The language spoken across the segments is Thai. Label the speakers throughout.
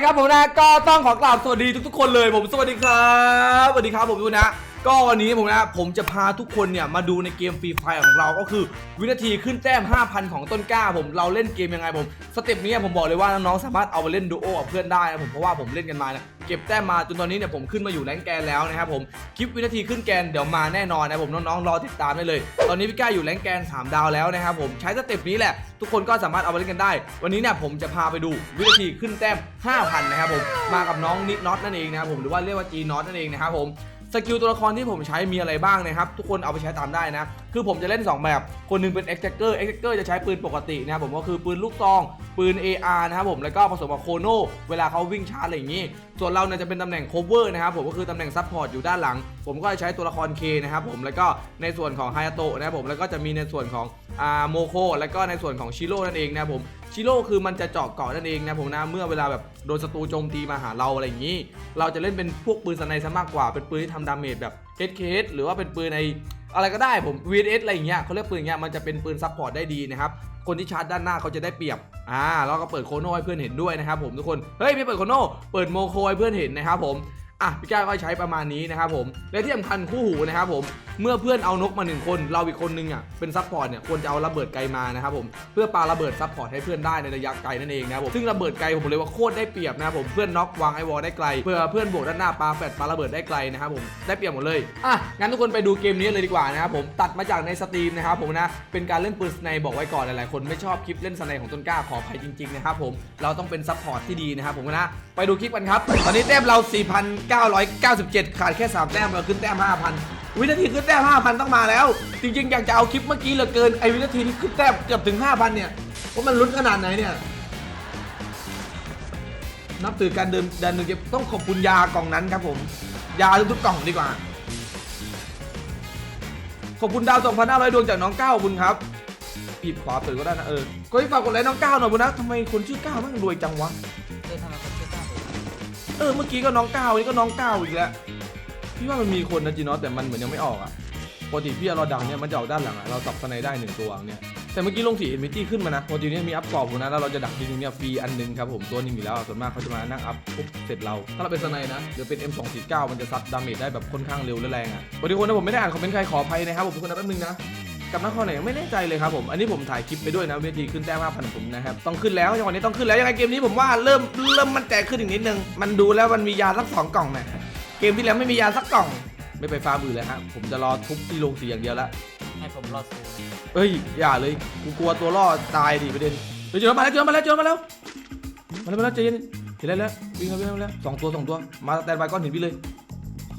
Speaker 1: ละครับผมนะก็ต้องขอกล่าวสวัสดีทุกๆคนเลยผมสวัสดีครับสวัสดีครับผมทุกนะ ก็วันนี้ผมนะผมจะพาทุกคนเนี่ยมาดูในเกมฟรีไฟของเราก็คือวินาทีขึ้นแต้ม 5,000 ของต้นกล้า ผมเราเล่นเกมยังไงผมสเต็ปนี้ผมบอกเลยว่าน้องๆสามารถเอาไปเล่นดูโอกับเพื่อนได้นะผมเพราะว่าผมเล่นกันมาเนี่ยเก็บแต้มมาจนตอนนี้เนี่ยผมขึ้นมาอยู่แรงแกนแล้วนะครับผมคลิปวินาทีขึ้นแกนเดี๋ยวมาแน่นอนนะผมน้องๆรอติดตามได้เลย ตอนนี้พี่ก้าอยู่แรงแกน 3 ดาวแล้วนะครับผมใช้สเต็ปนี้แหละ ทุกคนก็สามารถเอาไปเล่นกันได้ วันนี้เนี่ยผมจะพาไปดูวินาทีขึ้นแต้ม 5,000 นะครับผมมากับน้องนิกน็อตนั่นเองนะครับผมหรือว่าเรียกว่าจีน็อตนั่นเองนะครับผม สกิลตัวละครที่ผมใช้มีอะไรบ้างนะครับ ทุกคนเอาไปใช้ตามได้นะคือผมจะเล่น 2 แบบ คนหนึงเป็น e x a c t o r e x a c t o r จะใช้ปืนปกตินะครับผมก็คือปืนลูกซอง ปืน AR นะครับผมแล้วก็ผสมกับโคโนเวลาเขาวิ่งชาร์จอะไรอย่างนี้ ส่วนเราเนี่ยจะเป็นตำแหน่ง cover นะครับผมก็คือตำแหน่ง support อยู่ด้านหลัง ผมก็จะใช้ตัวละคร K นะครับผมแล้วก็ในส่วนของไฮ a โตะนะครับผมแล้วก็จะมีในส่วนของอาโมโคแล้วก็ในส่วนของชิโร่นั่นเองนะครับผมชิโร่คือมันจะเจาะเกาะนั่นเองนะผมนะเมื่อเวลาแบบโดนศัตรูโจมตีมาหาเราอะไรอย่างนี้ เราจะเล่นเป็นพวกปืนสไนซะมากกว่าเป็นปืนที่ทำดาเมจแบบเคสเคสหรือว่าเป็นปืนใน อะไรก็ได้ผม VS อะไรอย่างเงี้ยเขาเรียกปืนอย่างเงี้ยมันจะเป็นปืนซัพพอร์ตได้ดีนะครับคนที่ชาร์จด้านหน้าเขาจะได้เปรียบ อ่า แล้วก็เปิดโคโน่ให้เพื่อนเห็นด้วยนะครับผมทุกคน เฮ้ยไม่เปิดโคโน่ เปิดโมโคให้เพื่อนเห็นนะครับผม อะพี่ก้าก็ใช้ประมาณนี้นะครับผม และที่สำคัญคู่หูนะครับผม เมื่อเพื่อนเอานกมาหนึ่งคน เราอีกคนนึงอะเป็นซัพพอร์ตเนี่ยควรจะเอาระเบิดไกลมานะครับผมเพื่อปาระเบิดซัพพอร์ตให้เพื่อนได้ในระยะไกลนั่นเองนะครับผมซึ่งระเบิดไกลผมเลยว่าโคตรได้เปรียบนะครับผมเพื่อนน็อกวางไอวอลได้ไกลเพื่อเพื่อนบวกด้านหน้าปาแฟดปาระเบิดได้ไกลนะครับผมได้เปรียบหมดเลยอะงั้นทุกคนไปดูเกมนี้เลยดีกว่านะครับผมตัดมาจากในสตรีมนะครับผมนะเป็นการเล่นปืนสไนบอกไว้ก่อนหลายๆคนไม่ชอบคลิปเล่นสไนของต้นกล้าขออภัยจริงๆนะครับผมเราต้องเป็นซัพพอร์ตที่ดีนะครับผมนะไปดูคลิปกันครับตอนนี้แต้มเรา997 ขาดแค่ 3 แต้มเราขึ้นแต้ม 5,000 วินาทีขึ้นแต้ม 5,000 ต้องมาแล้ว จริงๆ อยากจะเอาคลิปเมื่อกี้เหลือเกิน ไอ้วินาทีที่ขึ้นแต้มเกือบถึง 5,000 เนี่ยว่ามันลุ้นขนาดไหนเนี่ยนับถือการเดินเดินหนึ่งเก็บต้องขอบคุณยากล่องนั้นครับผม ยาทุกๆกล่องดีกว่า ขอบคุณดาว 2,500 ดวงจากน้องก้าวขอบคุณครับปีบขวาเปิดก็ได้นะเออก็ฝากกดไลค์น้องก้าวหน่อยบุญนะทำไมคนชื่อก้าวมันรวยจังวะ
Speaker 2: เออ
Speaker 1: เมื่อกี้ก็น้องก้าวนี่ก็น้องก้าวอีกแล้วพี่ว่ามันมีคนนะจีนอสแต่มันเหมือนยังไม่ออกอะปกติพี่เราดังเนี่ยมันจะออกด้านหลังอะเราตับสไนได้หนึ่งตัวเนี่ยแต่เมื่อกี้ลงสีเอ็นมิตี้ขึ้นมานะปกติเนี่ยมีอัพกรอบอยู่นะแล้วเราจะดักทีนึงเนี่ยฟรีอันหนึงครับผมตัวนึงอยู่แล้วส่วนมากเขาจะมานั่งอัพปุ๊บเสร็จเรา ถ้าเราเป็นสไนนะหรือเป็น M249 มันจะซัดดาเมจได้แบบค่อนข้างเร็วและแรงอะสวัสดีคนนะผมไม่ได้อ่านคอมเมนต์ใครขออภัยนะครับผมทุกคนนะแป๊บนึงนะ กับนครไหนไม่แน่ใจเลยครับผม อันนี้ผมถ่ายคลิปไปด้วยนะเวทีขึ้นแต้ม5,000ของผมนะครับ ต้องขึ้นแล้วจังหวะนี้ต้องขึ้นแล้วยังไงเกมนี้ผมว่าเริ่มเริ่มมันแตกขึ้นอีกนิดนึง มันดูแล้วมันมียาสักสองกล่องนะเกมที่แล้วไม่มียาสักกล่อง ไม่ไปฟาร์มอื่นเลยฮะผมจะรอทุบที่โรงสีอย่างเดียวละ
Speaker 2: ให้ผมรอซื้อ
Speaker 1: เอ้ยอย่าเลยกูกลัวตัวล่อตายดิประเด็นเฮ้ยเจอมาแล้วเจอมาแล้วเจอมาแล้วมาแล้วมาแล้วใจเย็นเห็นแล้วแล้ววิ่งแล้ววิ่งแล้ววิ่งแล้วสองตัวสองตัวมาสแตนบายก้อนหินพี่เลย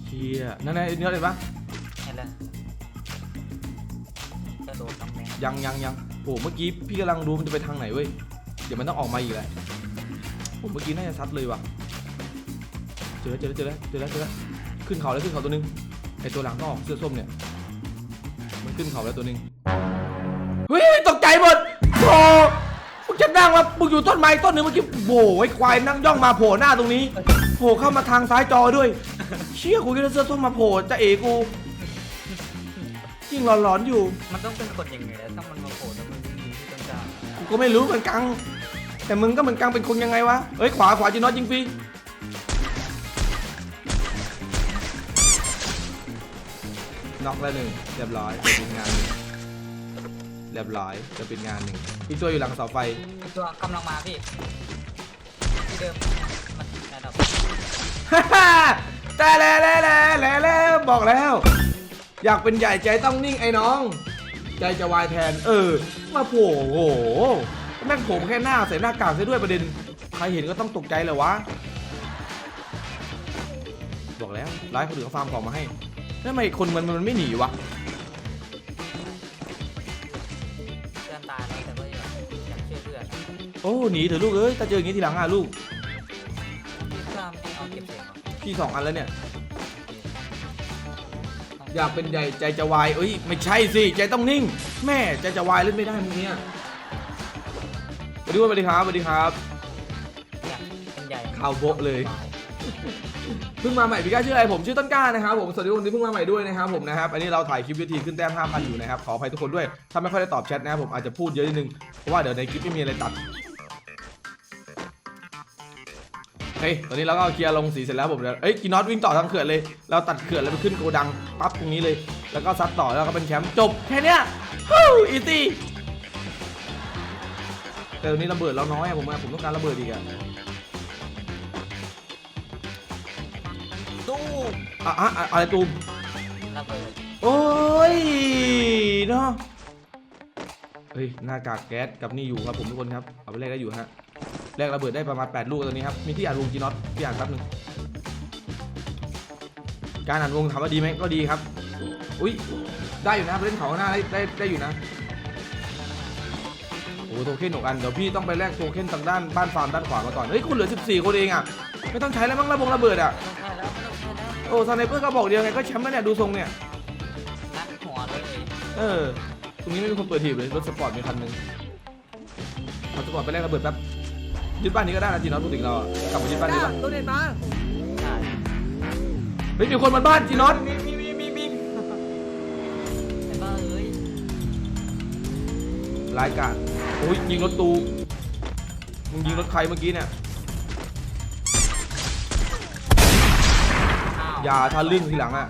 Speaker 1: เฮียนั่นไงเนื้อเห็นปะ ยังยังยังโอ้เมื่อกี้พี่กำลังดูมันจะไปทางไหนเว้ย เดี๋ยวมันต้องออกมาอีกแหละโอ้เมื่อกี้น่าจะซัดเลยว่ะ เจอแล้วเจอแล้วเจอแล้วเจอแล้วเจอแล้วขึ้นเขาแล้วขึ้นเขาตัวหนึงไอตัวหลังต้ออกเสื้อส้มเนี่ย มันขึ้นเขาแล้วตัวหนึงเฮ้ยตกใจหมดโอ้มึงจะนั่งมามึงอยู่ต้นไม้ต้นหนึงเมื่อกี้โอ้ไอ้ควายนั่งย่องมาโผล่หน้าตรงนี้โผล่เข้ามาทางซ้ายจอด้วย เชี่ยกูคิดว่เสื้อส้มมาโผล่จะเอกู ยิ่งหลอนๆอยู่
Speaker 2: มันต้องเป็นคนอย่างไงถ้ามันมาโผล่แล้วมันยิงที่ต้นกล้า
Speaker 1: กูก็ไม่รู้เหมือนกัน แต่มึงก็เหมือนกันเป็นคนยังไงวะ เอ้ยขวาขวาจีนอตยิงฟรีน็อกแล้วหนึ่งเรียบร้อยจะเป็นงานหนึ่งเรียบร้อยจะเป็นงานหนึ่งอีกตัวอยู่หลังเสาไฟ
Speaker 2: อีกตัวกำลังมาพี่ที่เดิมมันระดับ
Speaker 1: ฮ่าฮ่าแต่แล้วแล้วแล้วแล้วบอกแล้ว อยากเป็นใหญ่ใจต้องนิ่งไอ้น้อง ใจจะวายแทน เออ มาโผล่โอ้โหแม่งโผมแค่หน้าใส่หน้ากากซะด้วยประเด็น ใครเห็นก็ต้องตกใจเลยวะ บอกแล้วไลฟ์คนอื่นเขาฟาร์มของมาให้แล้วทำไมคนมันมันไม่หนีวะ
Speaker 2: เพื่อนตายแล้วแต่ก็อยากอยากช่วยเพื่อน
Speaker 1: โอ้หนีเถอะลูกเอ้ยถ้าเจออย่างนี้ทีหลังอะลูก
Speaker 2: พี่กล้าไม่เอาเก็บเสียงหรอ
Speaker 1: พี่สองอันแล้วเนี่ย อยากเป็นใหญ่ใจจะวายเอ้ยไม่ใช่สิใจต้องนิ่ง แม่ใจจะวายเล่นไม่ได้มึงเนี่ยสวัสดีครับสวัสดีครับสวัสดีครับ
Speaker 2: อยากเป็นใหญ่
Speaker 1: ข่าวโบ๊ะเลยเพิ่งมาใหม่พี่ก้าชื่ออะไรผมชื่อต้นกล้านะครับผมสวัสดีทุกคนที่เพิ่งมาใหม่ด้วยนะครับผมนะครับอันนี้เราถ่ายคลิปวิธีขึ้นแต้ม5,000อยู่นะครับขออภัยทุกคนด้วยถ้าไม่ค่อยได้ตอบแชทนะครับผมอาจจะพูดเยอะนิดนึงเพราะว่าเดี๋ยวในคลิปไม่มีอะไรตัด เฮ้ย ตอนนี้เราก็เคลียร์ลงสีเสร็จแล้วผมเดี๋ยวเอ้ย กีนอตวิ่งต่อทางเขื่อนเลย เราตัดเขื่อนแล้วไปขึ้นโกดัง ปั๊บตรงนี้เลย แล้วก็ซัดต่อแล้วก็เป็นแชมป์จบแค่เนี้ยฮู้อีซี่แต่ตอนนี้ระเบิดเราน้อยอะผมอะผมต้องการระเบิดอีกอะ
Speaker 2: ตู้
Speaker 1: อะอะอะอะไรตูม
Speaker 2: ระเบิด
Speaker 1: โอ้ยเนาะเฮ้ยหน้ากากแก๊สกับนี่อยู่ครับผมทุกคนครับ เอาไปแลกได้อยู่ฮะ แลกระเบิดได้ประมาณ 8 ลูกตอนนี้ครับ มีที่อ่านวงจีน็อตที่อ่านครับหนึ่งการอ่านวงถามว่าดีไหมก็ดีครับ อุ้ยได้อยู่นะไปเล่นเขาข้างหน้าได้ได้ได้อยู่นะโอ้โหโทเค็นหกอันเดี๋ยวพี่ต้องไปแลกโทเค็นทางด้านบ้านฟาร์มด้านขวามาก่อนเฮ้ยคนเหลือ 14 คนเองอะไม่ต้องใช้แล้วมั้งระบงระเบิดอะ
Speaker 2: ไม่ต้องใช้แล้วไม่ต้องใช้แล้ว
Speaker 1: โอ้สไนเปอร์ก็บอกเดียวไงก็แชมป์แล้วเนี่ยดูทรงเนี่ย
Speaker 2: นักหัวเลย
Speaker 1: เออตรงนี้ไม่มีคนเปิดถีบเลยรถสปอร์ตมีคันหนึงเอาสปอร์ตไปแลกระเบิดแป๊บ ยึดบ้านนี้ก็ได้นะจีนอตพูดถึงเราอะกลับมายึดบ้านนี้
Speaker 3: จ้า
Speaker 1: ปะ
Speaker 3: ตัวเด่นมา
Speaker 2: ใช่
Speaker 1: เฮ้ยมีคนมาบ้านจีนอต
Speaker 2: มีมีมีมีมีไอ้บ้าเอ้ย
Speaker 1: รายการโอ้ยยิงรถตูมึงยิงรถใครเมื่อกี้เนี่ย
Speaker 2: อ้าว
Speaker 1: อย่าทะลึ่งทีหลังอะ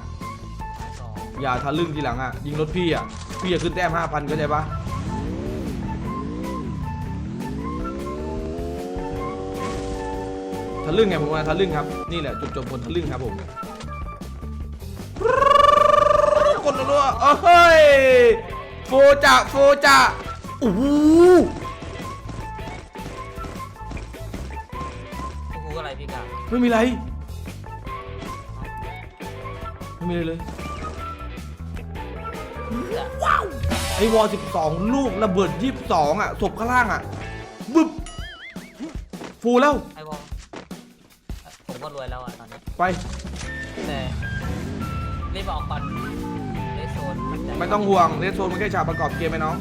Speaker 2: สอง
Speaker 1: อย่าทะลึ่งทีหลังอะยิงรถพี่อะพี่จะขึ้นแต้มห้าพันเข้าใจปะะลึ่งไงผมว่าทะลึ่งครับนี่แหละจุดจบคนทะลึ่งครับผมคนรัวๆเอ้ยโฟจะโฟจะโอ้โห
Speaker 2: อ้โหอะไรพี่กา
Speaker 1: ไม่มีอะไรไม่มีอะไรเลย
Speaker 2: จะ
Speaker 1: ไอวอล12 ลูกระเบิด 22 อะศพข้างล่างอะบึบฟูแล้ว
Speaker 2: วยแล้วอะตอนนี้
Speaker 1: ไป
Speaker 2: แต่รีบออกก่อนเลสโซนมันจะ
Speaker 1: ไม่ต้องห่วงเรสโซนมันแค่ฉากประกอบเกมไหมน้อง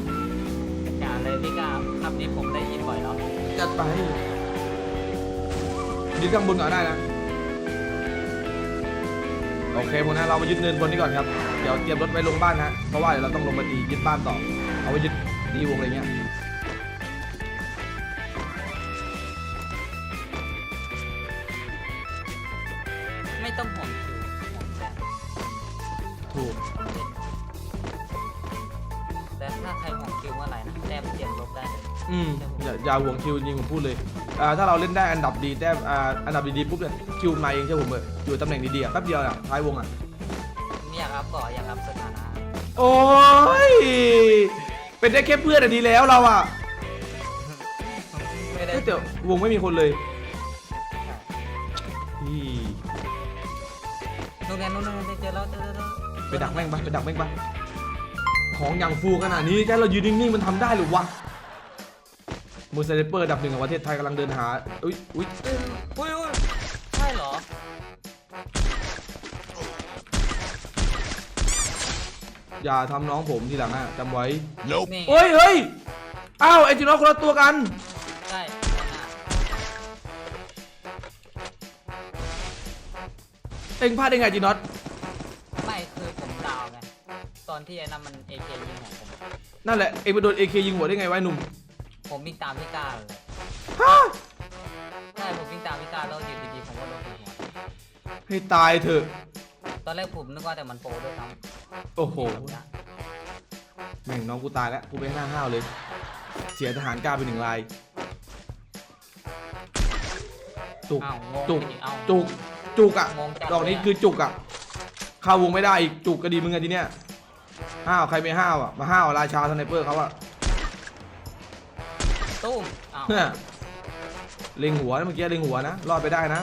Speaker 2: อย่าเลยพี่กาคำนี้ผมได้ยินบ่อยแล้ว
Speaker 1: จัดไปยึดข้างบนก่อนได้นะ โอเคพวกนั้นเรามายึดเนินบนนี้ก่อนครับ เดี๋ยวเตรียมรถไว้ลงบ้านนะ เพราะว่าเดี๋ยวเราต้องลงมาตียึดบ้านต่อ เอาไว้ยึดตีวงอะไรเงี้ย
Speaker 2: อืมอย่า
Speaker 1: อย่าห่วงคิวจริงผมพูดเลยอ่าถ้าเราเล่นได้อันดับดีแต้มอ่าอันดับดีๆปุ๊บเนี่ยคิวมาเองใช่ผมเลยอยู่ตำแหน่งดีๆอะแป๊บเดียวอะท้ายวงอะ
Speaker 2: ไม่อยากรับก่อนอยากรับสถานะ
Speaker 1: โอ้ยเป็นได้แค่เพื่อนอะดีแล้วเราอะ
Speaker 2: ไม่ได้
Speaker 1: เฮ้ยแต่วงไม่มีคนเลยอี
Speaker 2: นู่นไงนู่นไงเจอแล้วเจอแล้ว
Speaker 1: ไปดักแม่งปะไปดักแม่งปะของอย่างฟูขนาดนี้แค่เรายืนนิ่งๆมันทำได้หรือวะ มือสไนเปอร์อันดับหนึ่งของประเทศไทยกำลังเดินหา อุ้ยอุ้ย
Speaker 2: อุ้ยอุ้ยใช่เหรอ
Speaker 1: อย่าทำน้องผมทีหลังอะจำไว้
Speaker 2: นี่
Speaker 1: เฮ้ยเฮ้ยอ้าวไอจีน้องคนละตัวกัน
Speaker 2: ใช่
Speaker 1: เอ็งพลาดได้ไงจีน็อต
Speaker 2: ไม่คือผมดาวไงตอนที่ไอ้นั่นมันเอเคยิงของผม
Speaker 1: นั่นแหละ เอ็งไปโดนเอเคยิงหัวได้ไงวะไอ้หนุ่ม
Speaker 2: ผมวิ่งตามพี่ก้าเลย
Speaker 1: ฮะ
Speaker 2: ใช่ผมวิ่งตามพี่ก้าแล้วอยู่ดีๆผมก็โดนยิงหัว
Speaker 1: ให้ตายเถอะ
Speaker 2: ตอนแรกผมนึกว่าแต่มันโปรด้วยซ้
Speaker 1: โอ้โหำ
Speaker 2: แบบนี้
Speaker 1: แม่งน้องกูตายแล้ว กูไปหน้าห้าวเลย เสียทหารกล้าไปหนึ่งราย จุก
Speaker 2: อ้าวงง
Speaker 1: จุก
Speaker 2: ดิเอ้า
Speaker 1: จุก จุกอะ
Speaker 2: งงจัด
Speaker 1: ดอกนี้
Speaker 2: เลยอะ
Speaker 1: คือจุกอะเข้าวงไม่ได้อีก จุกก็ดีมึงไงทีเนี้ยห้าวใครไม่ห้าวอะมาห้าวราชาสไนเปอร์เขาอะ
Speaker 2: ตุ้มอ้าว
Speaker 1: เนี่ยเล็งหัวนะเมื่อกี้เล็งหัวนะรอดไปได้นะ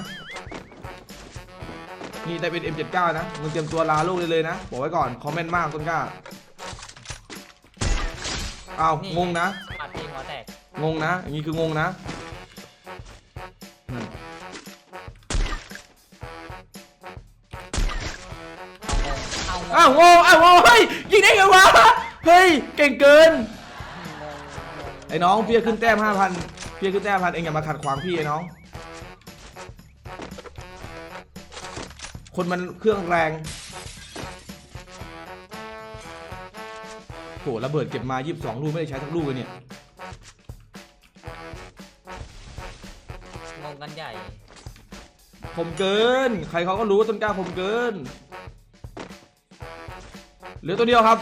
Speaker 1: นี่ได้เป็น M79 นะมึงเตรียมตัวลาโลกได้เลยนะบอกไว้ก่อนคอมเมนต์มากต้นกล้าอ้าวงงนะ
Speaker 2: อัดทีหัวแตก
Speaker 1: งงนะอย่างนี้คืองงนะนั่น
Speaker 2: เอางงเอางง
Speaker 1: อ้าวงงอ้าวงงเฮ้ยยิงได้ไงวะเฮ้ยเก่งเกิน ไอ้น้องพี่จะขึ้นแต้มห้าพันพี่จะขึ้นแต้มพันเองอย่ามาขัดขวางพี่ไอ้น้อง คนมันเครื่องแรงโหระเบิดเก็บมา 22 ลูกไม่ได้ใช้ทั้งลูกเลยเนี่ย
Speaker 2: งงกันใหญ่
Speaker 1: คมเกิน ใครเขาก็รู้ว่าต้นกล้าคมเกิน เหลือตัวเดียวครับ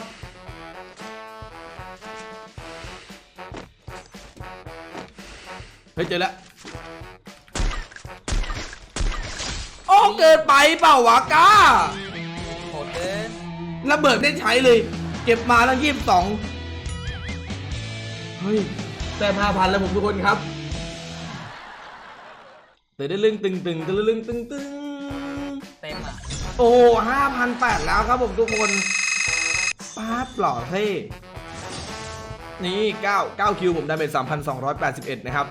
Speaker 1: เฮ้ยเจอแล้วโอ้เกินไปเปล่าวะก้า
Speaker 2: โหดเกิน
Speaker 1: ระเบิดได้ใช้เลย เก็บมาแล้วยี่สิบสองเฮ้ยแต่พาพันแล้วผมทุกคนครับเตะได้ลึงตึงตึงตึงลึงตึงตึง
Speaker 2: เต็มอะ
Speaker 1: โอ้ห้าพันแปดแล้วครับผมทุกคนป๊าบหล่อเท่ นี่9 9คิวผมได้เป็น3,281 นะครับ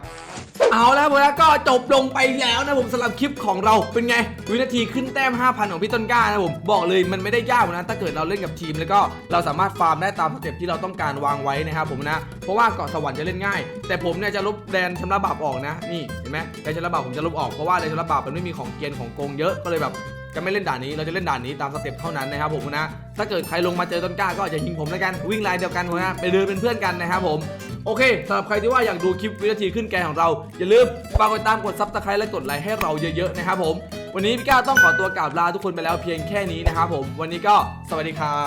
Speaker 1: เอาแล้วผมแล้วก็จบลงไปแล้วนะผมสำหรับคลิปของเราเป็นไง วินาทีขึ้นแต้ม 5,000 ของพี่ต้นกล้านะผมบอกเลยมันไม่ได้ยากนะ ถ้าเกิดเราเล่นกับทีม แล้วก็เราสามารถฟาร์มได้ตามสเต็ปที่เราต้องการวางไว้นะครับผมนะ เพราะว่าเกาะสวรรค์จะเล่นง่าย แต่ผมเนี่ยจะลบแดนชำระบาปออกนะ นี่เห็นไหมแดนชำระบาปผมจะลบออกเพราะว่าแดนชำระบาปมันไม่มีของเกียนของโกงเยอะก็เลยแบบ จะไม่เล่นด่านนี้เราจะเล่นด่านนี้ตามสเต็ปเท่านั้นนะครับผมนะถ้าเกิดใครลงมาเจอต้นกล้าก็อาจจะยิงผมแล้วกันวิ่งไลน์เดียวกันนะไปเดินเป็นเพื่อนกันนะครับผมโอเคสำหรับใครที่ว่าอยากดูคลิปวินาทีขึ้นแกของเรา อย่าลืมฝากกดตามกดซับสไครต์และกดไลค์ให้เราเยอะๆนะครับผม วันนี้พี่ก้าต้องขอตัวกราบลาทุกคนไปแล้วเพียงแค่นี้นะครับผม วันนี้ก็สวัสดีครั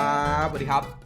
Speaker 1: บ สวัสดีครับ